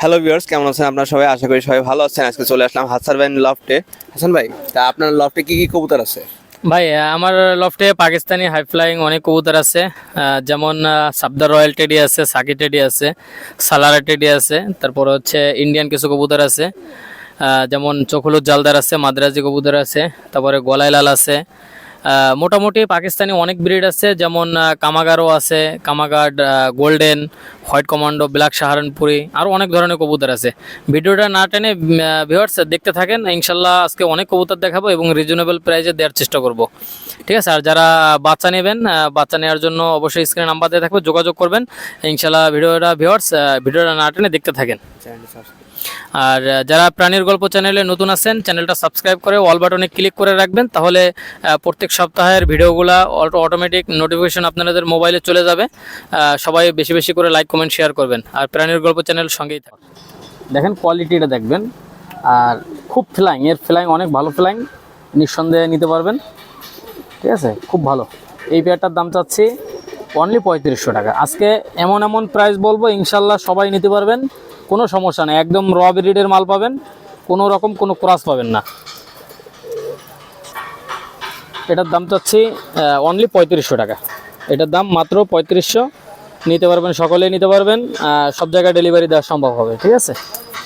Hello viewers কেমন আছেন? আপনারা সবাই? আশা করি সবাই ভালো আছেন। আজকে চলে আসলাম হাসান ভাই লফটে হাসান ভাই, তা আপনার লফটে কি কি কবুতর আছে? ভাই, আমার লফটে পাকিস্তানি হাই ফ্লাইং অনেক কবুতর আছে। যেমন সাবদার রয়্যাল টেডি আছে সাকি টেডি আছে, সালারা টেডি আছে, তারপর হচ্ছে ইন্ডিয়ান কিছু কবুতর আছে। যেমন চোখলুর জালদার আছে, মাদ্রাজি কবুতর আছে, তারপরে গলাই লাল আছে মোটামুটি পাকিস্তানি অনেক ব্রিড আছে, যেমন কামাগারও আছে কামাগার্ড golden, white commando black Saharanpuri আরও অনেক ধরনের কবুতর আছে। ভিডিওটা না টেনে ভিউয়ার্স দেখতে থাকেন, ইনশাল্লাহ আজকে অনেক কবুতর দেখাবো এবং রিজনেবল প্রাইজে দেওয়ার চেষ্টা করব। ঠিক আছে, আর যারা বাচ্চা নেবেন বাচ্চা নেওয়ার জন্য অবশ্যই স্ক্রিনে নাম্বার দিয়ে থাকবে, যোগাযোগ করবেন। ইনশাল্লাহ ভিডিওটা ভিউয়ার্স ভিডিওটা না টেনে দেখতে থাকেন। আর যারা প্রাণীর গল্প চ্যানেলে নতুন আছেন, চ্যানেলটা সাবস্ক্রাইব করে অল বাটনে ক্লিক করে রাখবেন, তাহলে প্রত্যেক সপ্তাহের ভিডিওগুলো অটোমেটিক নোটিফিকেশন আপনাদের মোবাইলে চলে যাবে। সবাই বেশি বেশি করে লাইক কমেন্ট শেয়ার করবেন। আর প্রাণীর গল্প চ্যানেল সঙ্গেই থাকুন। দেখেন কোয়ালিটিটা দেখবেন, আর খুব ফ্লাইং এর ফ্লাইং অনেক ভালো ফ্লাইং নিঃসন্দেহে নিতে পারবেন। ঠিক আছে? খুব ভালো। এই পেয়ারটার দাম চাচ্ছি অনলি পঁয়ত্রিশশো টাকা। আজকে এমন এমন প্রাইস বলব, ইনশাল্লাহ সবাই নিতে পারবেন। কোনো সমস্যা নেই। একদম র ব্রিডের মাল পাবেন, কোনো রকম কোনো ক্রাস পাবেন না। এটার দাম চাচ্ছি অনলি পঁয়ত্রিশশো টাকা। এটার দাম মাত্র পঁয়ত্রিশশো। নিতে পারবেন, সকলেই নিতে পারবেন সব জায়গায় ডেলিভারি দেওয়া সম্ভব হবে, ঠিক আছে?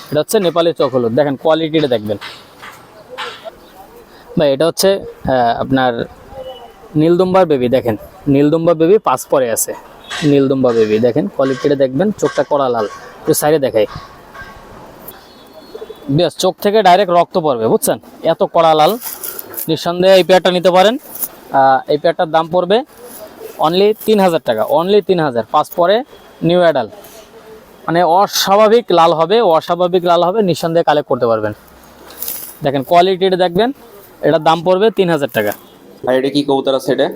এটা হচ্ছে নেপালি চক হলুদ, দেখেন কোয়ালিটিটা দেখবেন। ভাই, এটা হচ্ছে আপনার নীলদুম্বার বেবি দেখেন। নীলদুম্বা বেবি পাস পরে আছে। নীলদুম্বা বেবি দেখেন কোয়ালিটিটা দেখবেন, চোখটা কড়া লাল। একটু সাইডে দেখাই। বেশ চোখ থেকে ডাইরেক্ট রক্ত পড়বে বুঝছেন? এত কড়া লাল। নিঃসন্দেহে এই পেয়ারটা নিতে পারেন। এই পেয়ারটার দাম পড়বে অনলি তিন হাজার টাকা অনলি তিন হাজার। পাঁচ পরে নিউ অ্যাডাল মানে অস্বাভাবিক লাল হবে অস্বাভাবিক লাল হবে নিঃসন্দেহে কালেক্ট করতে পারবেন। দেখেন কোয়ালিটিটা দেখবেন এটার দাম পড়বে তিন হাজার টাকা। ভাই এটা কি কবুতর আছে এটা?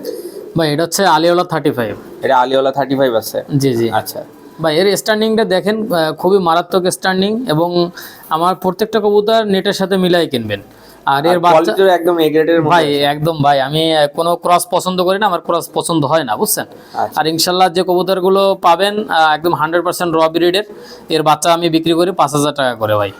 ভাই এটা হচ্ছে আলিওলা থার্টি ফাইভ এটা আলিওয়ালা থার্টি ফাইভ আছে? জি জি। আচ্ছা। ভাই এর স্ট্যান্ডিংটা দেখেন খুবই মারাত্মক স্ট্যান্ডিং এবং আমার প্রত্যেকটা কবুতর নেটের সাথে মিলাই কিনবেন। আর এর বাচ্চা একদম ভাই একদম ভাই আমি কোনো ক্রস পছন্দ করি না আমার ক্রস পছন্দ হয় না বুঝছেন? আচ্ছা। আর ইনশাল্লাহ যে কবুতরগুলো পাবেন একদম হান্ড্রেড পার্সেন্ট র ব্রিডের এর বাচ্চা আমি বিক্রি করি পাঁচ হাজার টাকা করে ভাই।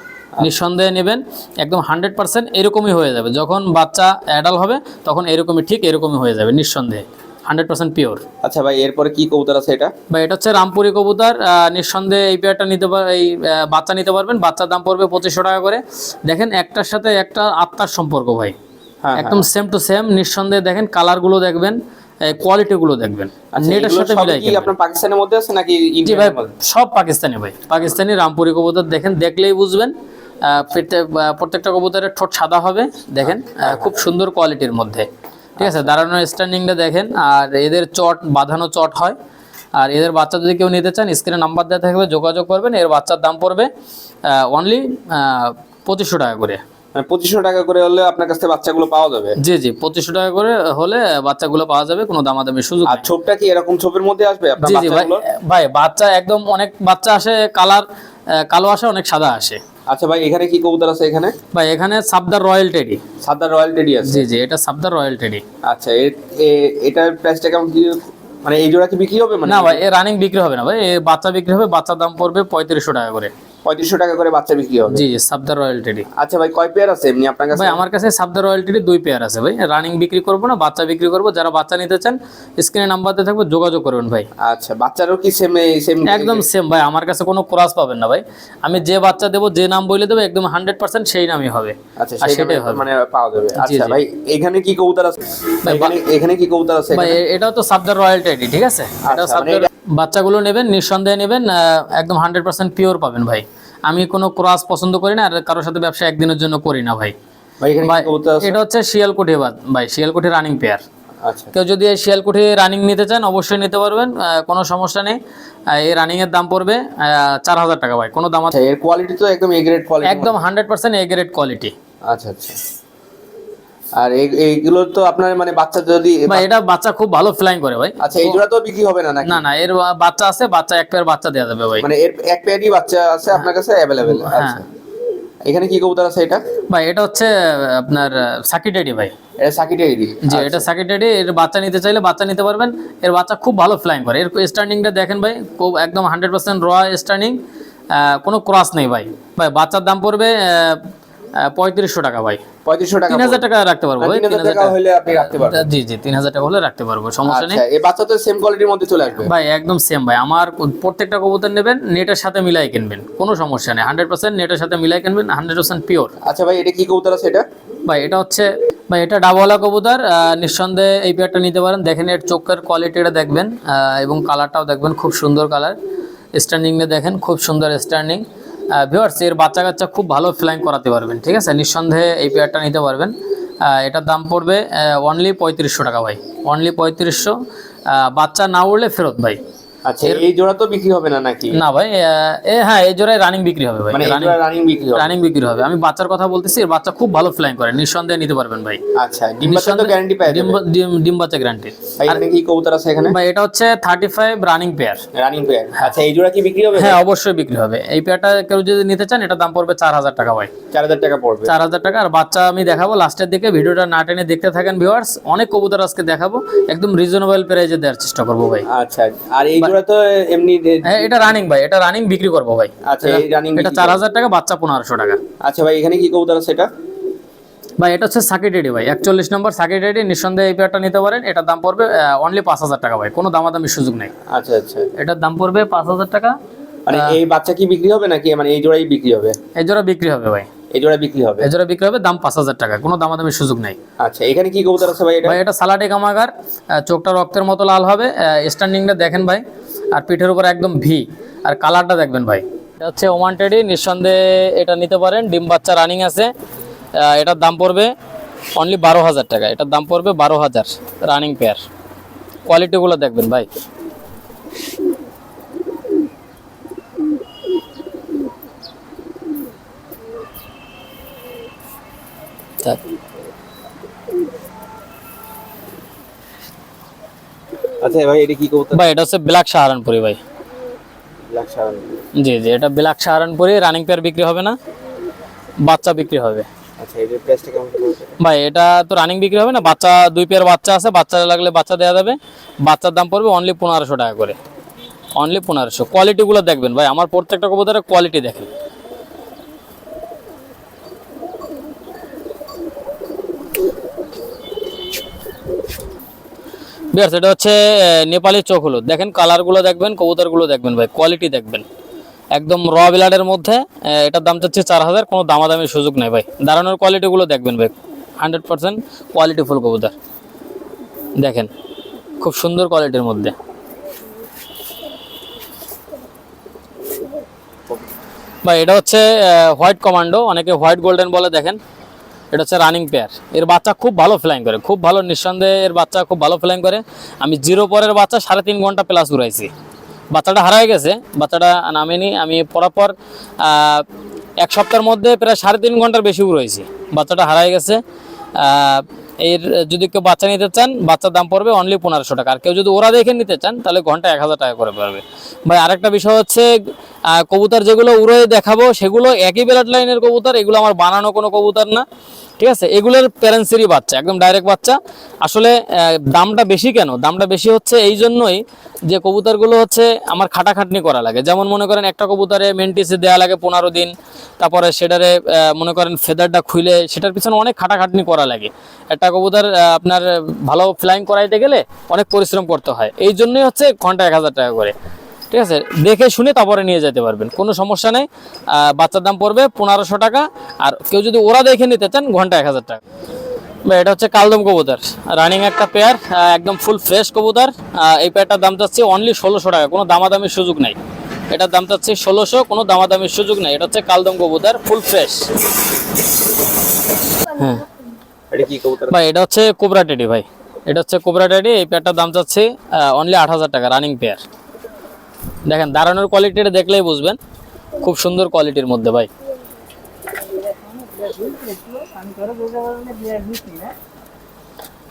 নিঃসন্দেহে নেবেন একদম হান্ড্রেড পার্সেন্ট এরকমই হয়ে যাবে। যখন বাচ্চা অ্যাডাল হবে তখন এরকমই ঠিক এরকমই হয়ে যাবে নিঃসন্দেহে। হান্ড্রেড পার্সেন্ট পিওর আচ্ছা ভাই এরপরে কি কবুতর আছে এটা? ভাই এটা হচ্ছে রামপুরি কবুতর। নিঃসন্দেহে এই পেয়ারটা নিতে পার এই বাচ্চা নিতে পারবেন। বাচ্চার দাম পড়বে পঁচিশশো টাকা করে। দেখেন একটার সাথে একটা আত্মার সম্পর্ক ভাই। হ্যাঁ একদম সেম টু সেম নিঃসন্দেহে দেখেন কালারগুলো দেখবেন কোয়ালিটিগুলো দেখবেন। আচ্ছা, নেটের সাথে মিলাই কি আপনার পাকিস্তানের মধ্যে আছে নাকি ইন্ডিয়ান ভাই সব পাকিস্তানি ভাই। পাকিস্তানি রামপুরি কবুতর দেখেন দেখলেই বুঝবেন। প্রত্যেকটা কবুতরের ঠোঁট সাদা হবে। দেখেন খুব সুন্দর কোয়ালিটির মধ্যে। ঠিক আছে দাঁড়ানোর স্ট্যান্ডিংটা দেখেন আর এদের চট বাঁধানো চট হয়। আর এদের বাচ্চা যদি কেউ নিতে চান স্ক্রিনে নাম্বার দেওয়া থাকবে যোগাযোগ করবেন এর বাচ্চার দাম পড়বে অনলি পঁচিশশো টাকা করে। মানে পঁচিশশো টাকা করে হলে আপনার কাছ থেকে বাচ্চাগুলো পাওয়া যাবে? জি জি পঁচিশশো টাকা করে হলে বাচ্চাগুলো পাওয়া যাবে কোনো দামাদামি সুযোগ আর ছোপটা কি এরকম ছোপের মধ্যে আসবে জি জি ভাই ভাই বাচ্চা একদম অনেক বাচ্চা আসে কালার কালো আসে অনেক সাদা আসে। আচ্ছা ভাই এখানে কি কবুতর আছে এখানে? ভাই এখানে Sabdar royal teddy. Sabdar royal teddy আছে? জি জি এটা সাবদার রয়্যাল টেডি। আচ্ছা এটা এটার প্রাইসটা কেমন কি? মানে এই জোড়া কি বিক্রি হবে মানে? না ভাই এ রানিং বিক্রি হবে না ভাই এ বাচ্চা বিক্রি হবে বাচ্চার দাম পড়বে পঁয়ত্রিশশো টাকা করে। পঁয়ত্রিশশো টাকা করে বাচ্চা বিক্রি হবে। জি সাবদার রয়্যাল টেডি আচ্ছা ভাই কয় পেয়ার আছে এমনি আপনার কাছে? ভাই আমার কাছে সাবদার রয়্যাল টেডি দুই পেয়ার আছে ভাই। রানিং বিক্রি করব না বাচ্চা বিক্রি করব। যারা বাচ্চা নিতে চান স্ক্রিনে নাম্বার দিয়ে থাকবে যোগাযোগ করবেন ভাই। আচ্ছা বাচ্চারও কি সেম সেম একদম সেম ভাই আমার কাছে কোনো ক্রাস পাবেন না ভাই। আমি যে বাচ্চা দেবো যে নাম বলে দেবো একদম হান্ড্রেড পার্সেন্ট সেই নামই হবে। আচ্ছা সেটাই হবে। মানে পাওয়া যাবে। আচ্ছা ভাই এখানে কি কবুতর আছে? এখানে কি কবুতর আছে ভাই এটাও তো সাবদার রয়্যাল টেডি ঠিক আছে? এটা আচ্ছা, মানে সাবদার বাচ্চাগুলো নেবেন নিঃসন্দেহে নেবেন একদম হান্ড্রেড পার্সেন্ট পিওর পাবেন ভাই। আমি কোনো ক্রস পছন্দ করি না আর কারোর সাথে ব্যবসা একদিনের জন্য করি না ভাই। এটা হচ্ছে শিয়ালকুঠি বাদ। ভাই শিয়ালকুঠি রানিং পেয়ার আচ্ছা। কেউ যদি এই শিয়ালকুঠি রানিং নিতে চান অবশ্যই নিতে পারবেন কোনো সমস্যা নেই। এই রানিং এর দাম পড়বে চার হাজার টাকা ভাই কোনো দাম আছে? আচ্ছা এর কোয়ালিটি তো একদম এ গ্রেড কোয়ালিটি একদম hundred percent A grade quality আচ্ছা আচ্ছা। আর এইগুলো তো আপনার মানে বাচ্চা যদি ভাই এটা বাচ্চা খুব ভালো ফ্লাইং করে ভাই। আচ্ছা এই জোড়া তো বিক্রি হবে না না না এর বাচ্চা আছে বাচ্চা এক পেয়ার বাচ্চা দেওয়া যাবে ভাই। মানে এর এক পেয়ারই বাচ্চা আছে আপনার কাছে অ্যাভেলেবেল আচ্ছা। এখানে কি কবুতর আছে এটা? ভাই এটা হচ্ছে আপনার সাকিটেডি ভাই। এটা সাকিটেরি জি এটা সাকিটেডি এর বাচ্চা নিতে চাইলে বাচ্চা নিতে পারবেন। এর বাচ্চা খুব ভালো ফ্লাইং করে। এর স্টার্নিংটা দেখেন ভাই খুব একদম হান্ড্রেড পার্সেন্ট র স্টার্নিং কোনো ক্রস নেই ভাই। ভাই বাচ্চার দাম পড়বে পঁয়ত্রিশশো টাকা ভাই। পঁয়ত্রিশশো টাকা তিন হাজার টাকা রাখতে পারব তিন হাজার টাকা হলে আপনি রাখতে পারবেন। জি জি তিন হাজার টাকা হলে রাখতে পারব সমস্যা নেই। আচ্ছা এই বাচ্চা তো সেম কোয়ালিটির মধ্যে চলে আসবে? ভাই একদম সেম ভাই। আমার প্রত্যেকটা কবুতর নেবেন নেটের সাথে মিলাই কিনবেন কোনো সমস্যা নেই। হান্ড্রেড পার্সেন্ট নেটের সাথে মিলাই কিনবেন হান্ড্রেড পার্সেন্ট পিওর আচ্ছা ভাই এটা কি কবুতর আছে এটা? ভাই এটা হচ্ছে ভাই এটা ডাবওয়ালা কবুতর নিঃসন্দেহে এই পেয়ারটা নিতে পারেন। দেখেন এর চোখের কোয়ালিটিটা দেখবেন এবং কালারটাও দেখবেন খুব সুন্দর কালার স্ট্যান্ডিংয়ে দেখেন খুব সুন্দর স্ট্যান্ডিং ভিওয়ার্স এর বাচ্চা কাচ্চা খুব ভালো ফ্লাইং করাতে পারবেন, ঠিক আছে? নিঃসন্দেহে এই পেয়ারটা নিতে পারবেন। এটার দাম পড়বে অনলি পঁয়ত্রিশশো টাকা ভাই। অনলি পঁয়ত্রিশশো। বাচ্চা না উড়লে ফেরত ভাই। আচ্ছা এই জোড়া তো বিক্রি হবে না নাকি? না ভাই হ্যাঁ এই জোড়ায় রানিং বিক্রি হবে ভাই মানে রানিং বিক্রি হবে। রানিং বিক্রি হবে। আমি বাচ্চার কথা বলতেছি এর বাচ্চা খুব ভালো ফ্লাইং করে নিঃসন্দেহে নিতে পারবেন ভাই। আচ্ছা ডিম বাচ্চা তো গ্যারান্টি পাই ডিম ডিম- বাচ্চা গ্যারান্টি এখানে কি কবুতর আছে এখানে? ভাই এটা হচ্ছে thirty five running pair running pair আচ্ছা এই জোড়া কি বিক্রি হবে? হ্যাঁ অবশ্যই বিক্রি হবে। এই পেয়ারটা কেউ যদি নিতে চান এটা দাম পড়বে চার হাজার টাকা ভাই। চার হাজার টাকা পড়বে। চার হাজার টাকা। আর বাচ্চা আমি দেখাবো লাস্টের দিকে ভিডিওটা না টেনে দেখতে থাকেন ভিউয়ার্স অনেক কবুতর আজকে দেখাবো একদম রিজনেবল প্রাইসে দেওয়ার চেষ্টা করব ভাই। আচ্ছা আর এই জোড়া তো এমনি হ্যাঁ এটা রানিং ভাই এটা রানিং বিক্রি করব ভাই। আচ্ছা এই রানিং এটা চার হাজার টাকা বাচ্চা পনেরোশো টাকা। আচ্ছা ভাই এখানে কি কবুতর আছে এটা? ভাই এটা হচ্ছে সাকিট রেডি ভাই একচল্লিশ নম্বর সাকিট রেডি নিঃসন্দেহে এই পেয়ারটা নিতে পারেন। এটার দাম পড়বে অনলি পাঁচ হাজার টাকা ভাই কোনো দামাদামি সুযোগ নেই। আচ্ছা আচ্ছা। এটার দাম পড়বে পাঁচ হাজার টাকা মানে এই বাচ্চা কি বিক্রি হবে নাকি? মানে এই জোড়াই বিক্রি হবে? এই জোড়া বিক্রি হবে ভাই। এই জোড়া বিক্রি হবে? এই জোড়া বিক্রি হবে দাম পাঁচ হাজার টাকা। কোনো দামাদামি সুযোগ নেই। আচ্ছা এখানে কি কবুতর আছে ভাই এটা? ভাই এটা সালাডে কামাগার চোখটা রক্তের মতো লাল হবে স্ট্যান্ডিংটা দেখেন ভাই আর পিঠের উপর একদম ভি আর কালারটা দেখবেন ভাই। এটা হচ্ছে ওমানটেডি নিঃসন্দেহে এটা নিতে পারেন ডিম বাচ্চা রানিং আছে এটার দাম পড়বে অনলি বারো হাজার টাকা এটার দাম পড়বে বারো হাজার রানিং পেয়ার কোয়ালিটিগুলো দেখবেন ভাই। থাক। আচ্ছা ভাই এটা কি কবুতর? ভাই এটা হচ্ছে ব্ল্যাক সাহারানপুরি ভাই। ব্ল্যাক জি জি এটা ব্ল্যাক সাহারানপুরি রানিং পেয়ার বিক্রি হবে না বাচ্চা বিক্রি হবে। আচ্ছা এটার প্রাইসটা কেমন পড়বে ভাই এটা তো রানিং বিক্রি হবে না বাচ্চা দুই পেয়ার বাচ্চা আছে বাচ্চা লাগলে বাচ্চা দেওয়া যাবে। বাচ্চার দাম পড়বে অনলি পনেরোশো টাকা করে। অনলি পনেরোশো। কোয়ালিটিগুলো দেখবেন। ভাই আমার প্রত্যেকটা কবুতরের কোয়ালিটি দেখেন। বিয়ার্স, এটা হচ্ছে নেপালি চোখ হলুদ। দেখেন কালারগুলো দেখবেন, কবুতরগুলো দেখবেন ভাই, কোয়ালিটি দেখবেন। একদম র বিলাডের মধ্যে এটার দাম চাচ্ছে চার হাজার, কোনো দামাদামির সুযোগ নেই ভাই। দাঁড়ানোর কোয়ালিটিগুলো দেখবেন ভাই হান্ড্রেড পার্সেন্ট কোয়ালিটিফুল কবুতর। দেখেন, খুব সুন্দর কোয়ালিটির মধ্যে। ভাই, এটা হচ্ছে হোয়াইট কমান্ডো, অনেকে হোয়াইট গোল্ডেন বলে দেখেন। এটা হচ্ছে রানিং পেয়ার এর বাচ্চা খুব ভালো ফ্লাইং করে, খুব ভালো নিঃসন্দেহে এর বাচ্চা খুব ভালো ফ্লাইং করে। আমি জিরো পরের বাচ্চা সাড়ে তিন ঘণ্টা প্লাস ঘুরাইছি। বাচ্চাটা হারাই গেছে, বাচ্চাটা নামেনি। আমি পরাপর এক সপ্তাহের মধ্যে প্রায় সাড়ে তিন ঘণ্টার বেশি উড়াইছি বাচ্চাটা হারাই গেছে এর যদি কেউ বাচ্চা নিতে চান, বাচ্চার দাম পড়বে অনলি পনেরোশো টাকা। আর কেউ যদি ওরা দেখে নিতে চান, তাহলে ঘণ্টা এক হাজার টাকা করে পড়বে। ভাই, আরেকটা বিষয় হচ্ছে কবুতর যেগুলো উড়ে দেখাবো, সেগুলো একই ব্লাড লাইনের কবুতর, এগুলো আমার বানানো কোনো কবুতর না। ঠিক আছে? এগুলোর প্যারেন্টসেরই বাচ্চা, একদম ডাইরেক্ট বাচ্চা। আসলে দামটা বেশি কেন? দামটা বেশি হচ্ছে এই জন্যই যে কবুতরগুলো হচ্ছে আমার খাটাখাটনি করা লাগে। যেমন মনে করেন একটা কবুতরে মেন্টিসে দেওয়া লাগে পনেরো দিন, তারপরে সেটারে মনে করেন ফেদারটা খুলে সেটার পিছনে অনেক খাটাখাটনি করা লাগে। একটা কবুতর আপনার ভালো ফ্লাইং করাইতে গেলে অনেক পরিশ্রম করতে হয়। এই জন্যই হচ্ছে ঘণ্টা এক হাজার টাকা করে। ঠিক আছে? দেখে শুনে তারপরে নিয়ে যেতে পারবেন। কোনো সমস্যা নেই। বাচ্চার দাম পড়বে পনেরোশো টাকা। আর কেউ যদি ওরা দেখে নিতে চান ঘণ্টা এক হাজার টাকা। বা এটা হচ্ছে কালদম কবুতর। রানিং একটা পেয়ার একদম ফুল ফ্রেশ কবুতর। এই পেয়ারটার দাম চাচ্ছি অনলি ষোলোশো টাকা। কোনো দামাদামির সুযোগ নেই। এটার দাম চাচ্ছি ষোলোশো কোনো দামাদামির সুযোগ নেই। এটা হচ্ছে কালদম কবুতর ফুল ফ্রেশ হ্যাঁ। এটা ভাই এটা হচ্ছে কোবরা টেডি ভাই। এটা হচ্ছে কোবরা টেডি। এই পেয়ারটার দাম চাচ্ছি অনলি আট হাজার টাকা রানিং পেয়ার দেখেন, দাঁড়ানোর কোয়ালিটিটা দেখলেই বুঝবেন। খুব সুন্দর কোয়ালিটির মধ্যে, ভাই।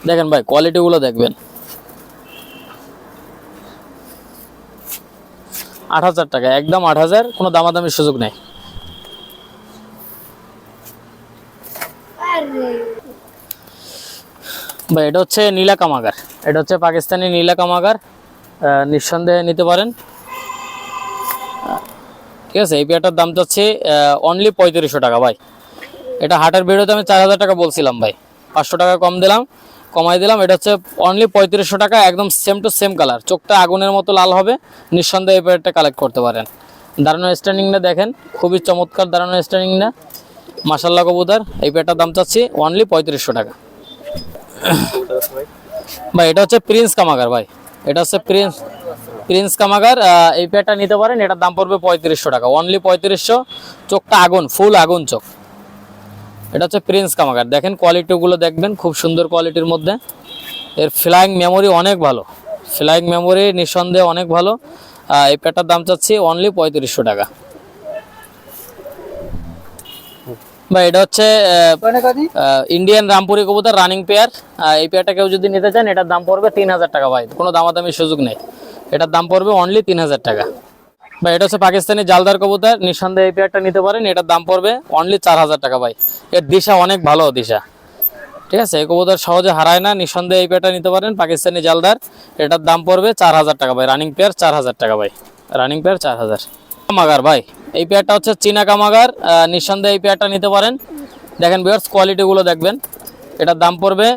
দেখেন, ভাই কোয়ালিটিগুলো দেখবেন। আট হাজার টাকা, একদম আট হাজার, কোনো দামাদামির সুযোগ নেই। ভাই, এটা হচ্ছে নীলা কামাগার। এটা হচ্ছে পাকিস্তানি নীলা কামাগার। নিঃসন্দেহে নিতে পারেন। ঠিক আছে? এই পেয়ারটার দাম চাচ্ছি অনলি পঁয়ত্রিশশো টাকা ভাই। এটা হাটের ভিডিওতে আমি চার হাজার টাকা বলছিলাম ভাই। পাঁচশো টাকা কম দিলাম কমাই দিলাম। এটা হচ্ছে অনলি পঁয়ত্রিশশো টাকা একদম সেম টু সেম কালার চোখটা আগুনের মতো লাল হবে নিঃসন্দেহে এই পেয়ারটা কালেক্ট করতে পারেন। দাঁড়ানো স্ট্যান্ডিংটা দেখেন খুবই চমৎকার দাঁড়ানো স্ট্যান্ডিংটা মাসাল্লাহ কবুতর এই পেয়ারটার দাম চাচ্ছি অনলি পঁয়ত্রিশশো টাকা। ভাই? এটা হচ্ছে প্রিন্স কামাগার ভাই। এটা হচ্ছে প্রিন্স প্রিন্স কামাগার এই পেয়ারটা নিতে পারেন এটার দাম পড়বে পঁয়ত্রিশশো টাকা। অনলি পঁয়ত্রিশশো চোখটা আগুন ফুল আগুন চোখ। এটা হচ্ছে প্রিন্স কামাগার। দেখেন কোয়ালিটিগুলো দেখবেন খুব সুন্দর কোয়ালিটির মধ্যে। এর ফ্লাইং মেমোরি অনেক ভালো। ফ্লাইং মেমোরি নিঃসন্দেহে অনেক ভালো। এই পেয়ারটার দাম চাচ্ছি অনলি পঁয়ত্রিশশো টাকা। ভাই এটা হচ্ছে ইন্ডিয়ান রামপুরি কবুতর রানিং পেয়ার এই পেয়ারটা কেউ যদি নিতে চান এটার দাম পড়বে তিন হাজার টাকা ভাই। কোনো দামাদামির সুযোগ নেই। এটার দাম পড়বে অনলি তিন হাজার টাকা। ভাই, এটা হচ্ছে পাকিস্তানি জালদার কবুতর, নিঃসন্দেহে এই পেয়ারটা নিতে পারেন, এটার দাম পড়বে অনলি চার হাজার টাকা ভাই। এর দিশা অনেক ভালো দিশা। ঠিক আছে, এই কবুতর সহজে হারায় না, নিঃসন্দেহে এই পেয়ারটা নিতে পারেন পাকিস্তানি জালদার। এটার দাম পড়বে চার হাজার টাকা ভাই রানিং পেয়ার চার হাজার টাকা ভাই। রানিং পেয়ার চার হাজার কামাগার ভাই, এই পেয়ারটা হচ্ছে চীনা কামাগার নিঃসন্দেহে এই পেয়ারটা নিতে পারেন। দেখেন বিয়ার্স কোয়ালিটিগুলো দেখবেন। এটার দাম পড়বে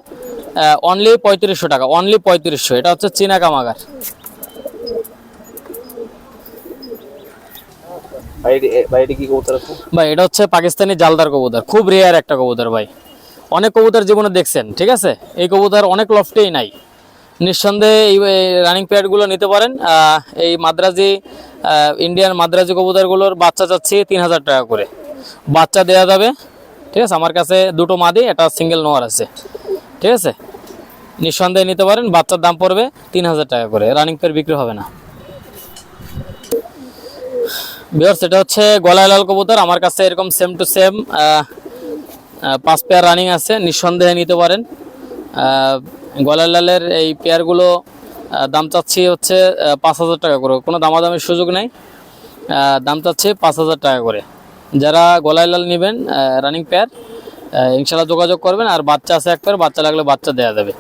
অনলি পঁয়ত্রিশশো টাকা অনলি পঁয়ত্রিশশো, এটা হচ্ছে চীনা কামাগার। ভাই, এটি- হচ্ছে পাকিস্তানি জালদার কবুতর। খুব রেয়ার একটা কবুতর ভাই। অনেক কবুতর জীবনে দেখছেন, ঠিক আছে? এই কবুতর অনেক লফটেই নাই। নিঃসন্দেহে এই রানিং প্যাডগুলো নিতে পারেন। এই মাদ্রাজি ইন্ডিয়ান মাদ্রাজি কবুতরগুলোর বাচ্চা চাচ্ছি তিন হাজার টাকা করে। বাচ্চা দেওয়া যাবে, ঠিক আছে? আমার কাছে দুটো মাদি, একটা সিঙ্গেল নোয়ার আছে, ঠিক আছে? নিঃসন্দেহে নিতে পারেন, বাচ্চার দাম পড়বে তিন হাজার টাকা করে। রানিং প্যাড বিক্রি হবে না। বিয়ার্স এটা হচ্ছে গলায় লাল কবুতর। আমার কাছে এরকম সেম টু সেম পাঁচ পেয়ার রানিং আছে। নিঃসন্দেহে নিতে পারেন। গলায় লালের এই পেয়ারগুলো দাম চাচ্ছি হচ্ছে পাঁচ হাজার টাকা করে। কোনো দামাদামির সুযোগ নেই। দাম চাচ্ছি পাঁচ হাজার টাকা করে। যারা গলায় লাল নেবেন রানিং পেয়ার ইনশাল্লাহ যোগাযোগ করবেন। আর বাচ্চা আছে এক পেয়ার বাচ্চা লাগলে বাচ্চা দেওয়া যাবে।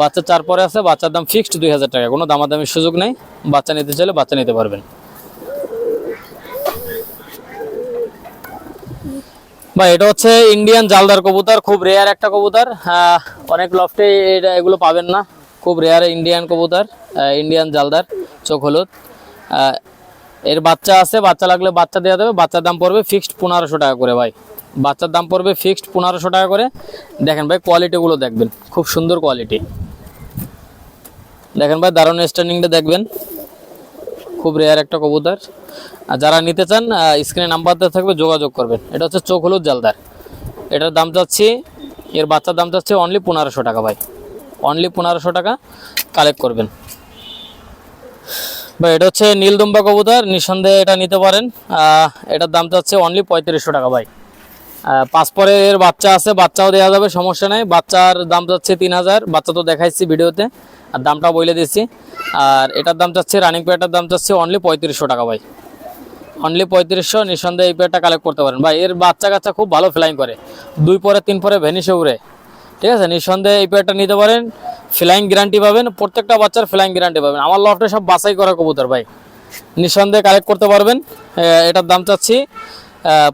বাচ্চা চার পরে আছে, বাচ্চার দাম ফিক্সড দুই হাজার টাকা। কোনো দামাদামির সুযোগ নেই। বাচ্চা নিতে চাইলে বাচ্চা নিতে পারবেন। ভাই, এটা হচ্ছে ইন্ডিয়ান জালদার কবুতর, খুব রেয়ার একটা কবুতর। অনেক লফটে এটা এগুলো পাবেন না। খুব রেয়ার ইন্ডিয়ান কবুতর ইন্ডিয়ান জালদার, চোখ হলুদ। এর বাচ্চা আছে, বাচ্চা লাগলে বাচ্চা দেওয়া দেবে বাচ্চার দাম পড়বে ফিক্সড পনেরোশো টাকা করে ভাই। বাচ্চার দাম পড়বে ফিক্সড পনেরোশো টাকা করে। দেখেন ভাই কোয়ালিটিগুলো দেখবেন। খুব সুন্দর কোয়ালিটি দেখেন ভাই, দারুণ স্ট্যান্ডিংটা দেখবেন। খুব রেয়ার একটা কবুতর। আর যারা নিতে চান স্ক্রিনে নাম্বার দেওয়া থাকবে যোগাযোগ করবেন। এটা হচ্ছে চোখ হলুদ জালদার। এটার দাম চাচ্ছি এর বাচ্চার দাম চাচ্ছি অনলি পনেরোশো টাকা ভাই। অনলি পনেরোশো টাকা কালেক্ট করবেন। ভাই এটা হচ্ছে নীলদম্বা কবুতর নিঃসন্দেহে এটা নিতে পারেন। এটার দাম চাচ্ছে অনলি পঁয়ত্রিশশো টাকা ভাই। আহ, পাঁচ পরে এর বাচ্চা আছে বাচ্চাও দেওয়া যাবে সমস্যা নেই। বাচ্চার দাম যাচ্ছে তিন হাজার বাচ্চা তো দেখাইছি ভিডিওতে আর দামটা বলে দিচ্ছি আর এটার দাম চাচ্ছে রানিং পেয়ারটার দাম চাচ্ছে অনলি পঁয়ত্রিশশো টাকা ভাই। অনলি পঁয়ত্রিশশো নিঃসন্দেহে এই পেয়ারটা কালেক্ট করতে পারেন। ভাই এর বাচ্চা কাচ্চা খুব ভালো ফ্লাইং করে। দুই পরে তিন পরে ভেনিসে উড়ে। ঠিক আছে? নিঃসন্দেহে এই পেয়ারটা নিতে পারেন। ফ্লাইং গ্যারান্টি পাবেন। প্রত্যেকটা বাচ্চার ফ্লাইং গ্যারান্টি পাবেন। আমার লফটে সব বাছাই করা কবুতর ভাই। নিঃসন্দেহে কালেক্ট করতে পারবেন। এটার দাম চাচ্ছি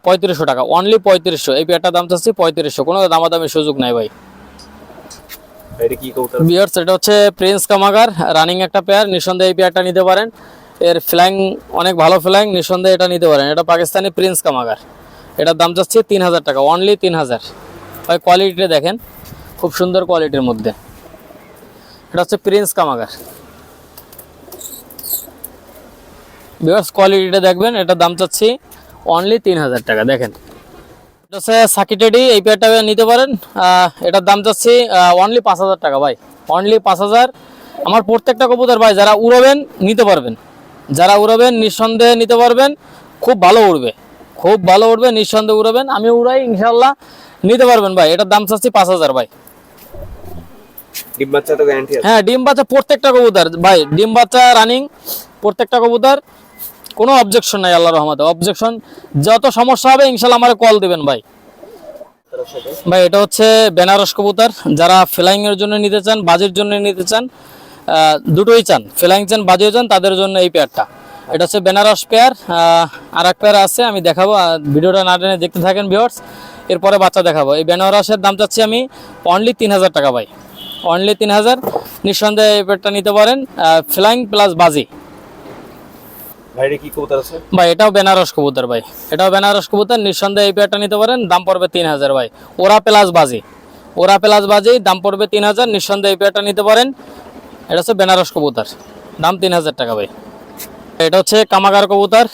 পঁয়ত্রিশশো টাকা। অনলি পঁয়ত্রিশশো। এই পেয়ারটার দাম চাচ্ছি পঁয়ত্রিশশো। কোনো দামাদামির সুযোগ নাই ভাই। ভাই কি কবুতর? বিয়ার্স এটা হচ্ছে প্রিন্স কামাগার রানিং একটা পেয়ার নিঃসন্দেহে এই পেয়ারটা নিতে পারেন। এর ফ্ল্যাং অনেক ভালো ফ্ল্যাং, নিঃসন্দেহে এটা নিতে পারেন। এটা পাকিস্তানি প্রিন্স কামাগার। এটার দাম যাচ্ছে তিন হাজার টাকা অনলি তিন হাজার ভাই কোয়ালিটিটা দেখেন, খুব সুন্দর কোয়ালিটির মধ্যে। এটা হচ্ছে প্রিন্স কামাগার। বিয়ার্স কোয়ালিটিটা দেখবেন, এটার দাম চাচ্ছি অনলি তিন হাজার টাকা, দেখেন। এটা হচ্ছে সাকিটেডি এই পেয়ারটা নিতে পারেন। এটার দাম চাচ্ছি অনলি পাঁচ হাজার টাকা, ভাই। অনলি পাঁচ হাজার আমার প্রত্যেকটা কবুতর, ভাই, যারা উড়াবেন, নিতে পারবেন। যারা উড়াবেন নিঃসন্দেহে নিতে পারবেন। খুব ভালো উড়বে। খুব ভালো উড়বে নিঃসন্দেহে উড়াবেন। আমি উড়াই ইনশাল্লাহ নিতে পারবেন ভাই। এটার দাম চাচ্ছি পাঁচ হাজার ভাই। ডিম বাচ্চা তো গ্যারান্টি আছে। হ্যাঁ ডিম বাচ্চা প্রত্যেকটা কবুতর। ভাই ডিম বাচ্চা রানিং প্রত্যেকটা কবুতর। কোনো অবজেকশন নাই আল্লাহ রহমতে। অবজেকশন যত সমস্যা হবে ইনশাল্লাহ আমার কল দিবেন ভাই। ভাই এটা হচ্ছে বেনারস কবুতর। যারা ফ্লাইং এর জন্য নিতে চান বাজের জন্য নিতে চান দুটোই চান। ফ্লাইং চান বাজেও চান তাদের জন্য এই পেয়ারটা এটা হচ্ছে বেনারস পেয়ার আর এক পেয়ার আছে আমি দেখাবো আর ভিডিওটা না টেনে দেখতে থাকেন ভিওর্স এরপরে বাচ্চা দেখাবো। এই বেনারসের দাম চাচ্ছি আমি অনলি তিন হাজার টাকা পাই অনলি তিন হাজার নিঃসন্দেহে এই পেয়ারটা নিতে পারেন ফ্লাইং প্লাস বাজি। ভাই এটাও বেনারস কবুতর ভাই। এটাও বেনারস কবুতর নিঃসন্দেহে এই পেয়ারটা নিতে পারেন দাম পড়বে তিন হাজার ভাই। ওরা প্লাস বাজি। ওরা প্লাস বাজি দাম পড়বে তিন হাজার নিঃসন্দেহে এই পেয়ারটা নিতে পারেন। এটা হচ্ছে বেনারস কবুতর। দাম তিন হাজার টাকা ভাই। এটা হচ্ছে কামাগার কবুতর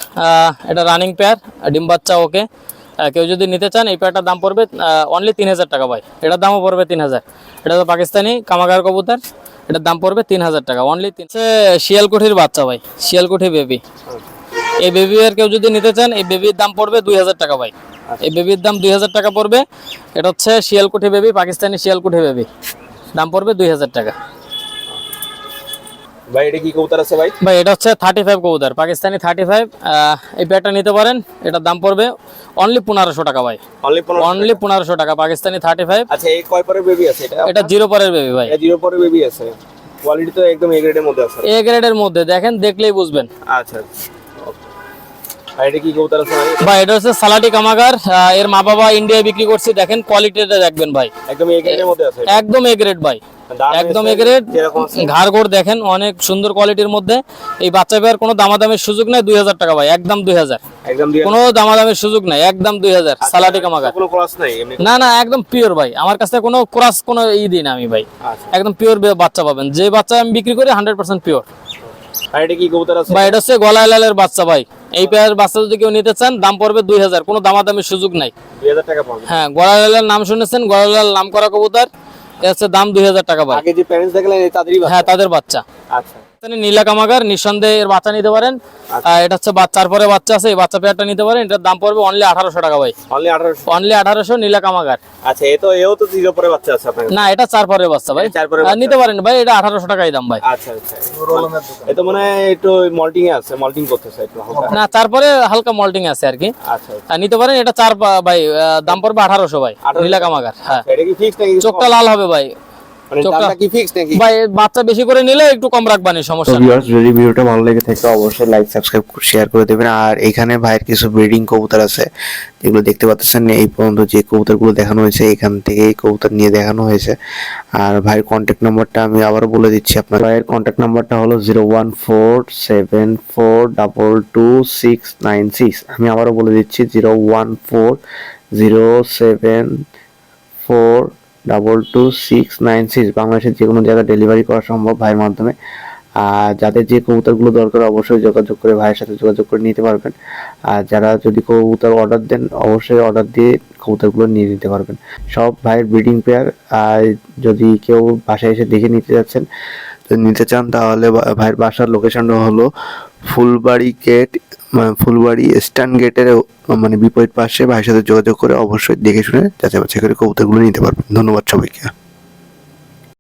এটা রানিং পেয়ার ডিম বাচ্চা, ওকে। কেউ যদি নিতে চান, এই পেয়ারটার দাম পড়বে অনলি তিন হাজার টাকা ভাই। এটার দামও পড়বে তিন হাজার। এটা তো পাকিস্তানি কামাগার কবুতর, এটার দাম পড়বে তিন হাজার টাকা অনলি তিন শিয়ালকুঠির বাচ্চা ভাই, শিয়ালকুঠি বেবি এই বেবি এর কেউ যদি নিতে চান, এই বেবির দাম পড়বে দুই হাজার টাকা ভাই। এই বেবির দাম দুই হাজার টাকা পড়বে। এটা হচ্ছে শিয়ালকুঠি বেবি পাকিস্তানি শিয়ালকুঠি বেবি দাম পড়বে দুই হাজার টাকা। ভাই এটা কি কবুতর আছে ভাই? ভাই এটা হচ্ছে কবুতর পাকিস্তানি থার্টি ফাইভ এই পেয়ারটা নিতে পারেন এটার দাম পড়বে অনলি টাকা ভাই। অনলি অনলি টাকা। পাকিস্তানি থার্টি ফাইভ আচ্ছা এই কয় পরের বেবি আছে? এটা এটা জিরো পরের বেবি ভাই। এটা জিরো পরের বেবি আছে। কোয়ালিটি তো একদম এ গ্রেডের মধ্যে আছে। এ গ্রেডের মধ্যে দেখেন দেখলেই বুঝবেন। আচ্ছা ভাই এটা কি ভাই? এটা হচ্ছে সালাটি কামাগার এর মা বাবা ইন্ডিয়ায় বিক্রি করছি দেখেন কোয়ালিটিটা দেখবেন ভাই। একদম এ গ্রেডের মধ্যে আছে একদম এ গ্রেড ভাই। একদম এসে এ গ্রেড যেরকম ঘাড় গোড় দেখেন অনেক সুন্দর কোয়ালিটির মধ্যে। এই বাচ্চা পেয়ার কোনো দামাদামের সুযোগ নাই দুই হাজার টাকা ভাই একদম দুই হাজার। কোনো দামাদামের সুযোগ নাই একদম দুই হাজার সালাটি নাই এমনি না না একদম পিওর ভাই। আমার কাছে কোনো ক্রাস কোনো ই দিই না আমি ভাই। আচ্ছা। একদম পিওর বাচ্চা পাবেন। যে বাচ্চা আমি বিক্রি করি হান্ড্রেড পার্সেন্ট পিওর ভাই এটা হচ্ছে গলায় লালের বাচ্চা ভাই। এই পেয়ার বাচ্চা যদি কেউ নিতে চান দাম পড়বে দুই হাজার। কোনো দামাদামির সুযোগ নাই। হ্যাঁ গলায় লালের নাম শুনেছেন গলায় লাল নাম করা কবুতর। এর হচ্ছে দাম দুই হাজার টাকা ভাই আগে যে প্যারেন্টস দেখলেন এই তাদেরই বাচ্চা। হ্যাঁ তাদের বাচ্চা। আচ্ছা। এখানে নীলা কামাগার নিঃসন্দেহে এর বাচ্চা নিতে পারেন। এটা হচ্ছে বাচ্চার পরে বাচ্চা আছে এই বাচ্চা পেয়ারটা নিতে পারেন। এটার দাম পড়বে অনলি আঠারোশো টাকা ভাই। অনলি আঠারোশো। অনলি আঠারোশো নীলা কামাগার। আচ্ছা এ তো এও তো জিরো পরে বাচ্চা আছে আপনার না এটা চার পরের বাচ্চা ভাই। চার বাচ্চা। নিতে পারেন ভাই এটা আঠারোশো টাকাই দাম ভাই। আচ্ছা আচ্ছা। এ তো মানে একটু মল্টিং এ আছে মল্টিং করতেছে একটু হালকা। না তারপরে হালকা মল্টিং আছে আর কি। আচ্ছা আচ্ছা। নিতে পারেন এটা চার ভাই দাম পড়বে আঠারোশো ভাই 1800 নীলা কামাগার হ্যাঁ। এটা নাকি? চোখটা লাল হবে ভাই। মানে চোখটা- দামটা কি ফিক্স নাকি? ভাই বাচ্চা বেশি করে নিলে একটু কম রাখবানি সমস্যা। যদি ভিডিওটা ভালো লেগে থাকে অবশ্যই লাইক সাবস্ক্রাইব শেয়ার করে দেবেন। আর এখানে ভাইয়ের কিছু ব্রিডিং কবুতর আছে যেগুলো দেখতে পাচ্ছেন এই পর্যন্ত যে কবুতরগুলো দেখানো হয়েছে এখান থেকে এই কবুতর নিয়ে দেখানো হয়েছে। আর ভাইয়ের কন্ট্যাক্ট নাম্বারটা আমি আবারও বলে দিচ্ছি আপনার ভাইয়ের কন্ট্যাক্ট নাম্বারটা হলো zero one four seven four double two six nine six আমি আবারও বলে দিচ্ছি zero one four zero seven four double two six nine six বাংলাদেশের যে কোনো জায়গায় ডেলিভারি করা সম্ভব ভাইয়ের মাধ্যমে। আর যাদের যে কবুতরগুলো দরকার, অবশ্যই যোগাযোগ করে ভাইয়ের সাথে যোগাযোগ করে নিতে পারবেন। আর যারা যদি কবুতর অর্ডার দেন, অবশ্যই অর্ডার দিয়ে কবুতরগুলো নিয়ে নিতে পারবেন। সব ভাইয়ের ব্রিডিং পেয়ার আর যদি কেউ বাসায় এসে দেখে নিতে যাচ্ছেন, নিতে চান, তাহলে ভাইয়ের বাসার লোকেশনটা হলো ফুলবাড়ি গেট ফুলবাড়ি স্ট্যান্ড গেটের মানে বিপরীত পাশে ভাইয়ের সাথে যোগাযোগ করে অবশ্যই দেখে শুনে যাচাই বাছাই করে কবুতরগুলো নিতে পারবেন। ধন্যবাদ সবাইকে।